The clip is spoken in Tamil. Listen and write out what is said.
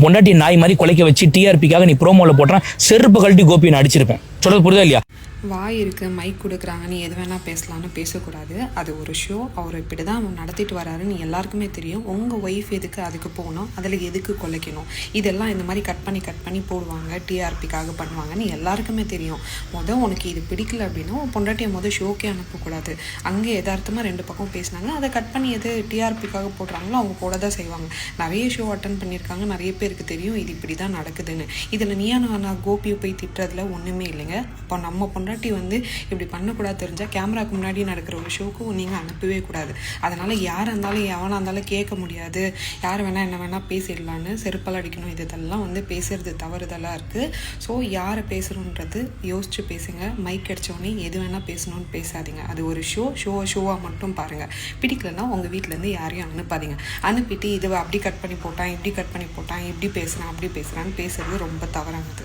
என் பொண்டாட்டி நாய் மாதிரி குலைக்க வச்சு டிஆர்பிக்காக நீ ப்ரோமோல போட்டான் செருப்பு கழட்டி கோபி நான் அடிச்சிருப்பேன். சொல்றது புரியுதா இல்லையா? வாய் இருக்கு மைக் கொடுக்குறாங்க. நீ எது வேணால் பேசலாம்னு பேசக்கூடாது. அது ஒரு ஷோ அவர் இப்படி தான் நடத்திட்டு வராருன்னு எல்லாருக்குமே தெரியும். உங்கள் ஒய்ஃப் எதுக்கு அதுக்கு போகணும்? அதில் எதுக்கு கொலைக்கணும்? இதெல்லாம் இந்த மாதிரி கட் பண்ணி கட் பண்ணி போடுவாங்க. டிஆர்பிக்காக பண்ணுவாங்கன்னு எல்லாருக்குமே தெரியும். மொதல் உனக்கு இது பிடிக்கல அப்படின்னா உன் பொண்டாட்டியை மொதல் ஷோக்கே அனுப்பக்கூடாது. அங்கே எதார்த்தமாக ரெண்டு பக்கம் பேசினாங்க. அதை கட் பண்ணி எது டிஆர்பிக்காக போடுறாங்களோ அவங்க போட தான் செய்வாங்க. நிறைய ஷோ அட்டன் பண்ணியிருக்காங்க. நிறைய பேருக்கு தெரியும். இது இப்படி தான் நடக்குதுன்னு. இதில் நீயா நான் கோபியை போய் திட்டுறதுல ஒன்றுமே இல்லைங்க. அப்போ நம்ம பொண்டாட்டி வந்து இப்படி பண்ணக்கூடாது தெரிஞ்சால் கேமராக்கு முன்னாடி நடக்கிற ஒரு ஷோக்கும் நீங்கள் அனுப்பவே கூடாது. அதனால் யாராக இருந்தாலும் எவனாக இருந்தாலும் கேட்க முடியாது. யார் வேணால் என்ன வேணால் பேசிடலான்னு செருப்பால் அடிக்கணும். இது இதெல்லாம் வந்து பேசுகிறது தவறுதலாக இருக்குது ஸோ யாரை பேசுகிறோன்றது யோசித்து பேசுங்க. மைக் அடிச்சோடனே எது வேணால் பேசணும்னு பேசாதீங்க. அது ஒரு ஷோ ஷோ ஷோவாக மட்டும் பாருங்கள் பிடிக்கலன்னா உங்கள் வீட்டிலேருந்து யாரையும் அனுப்பாதீங்க. அனுப்பிட்டு இதை அப்படி கட் பண்ணி போட்டான் இப்படி கட் பண்ணி போட்டான் இப்படி பேசுகிறான் அப்படி பேசுகிறான்னு பேசுறது ரொம்ப தவறானது.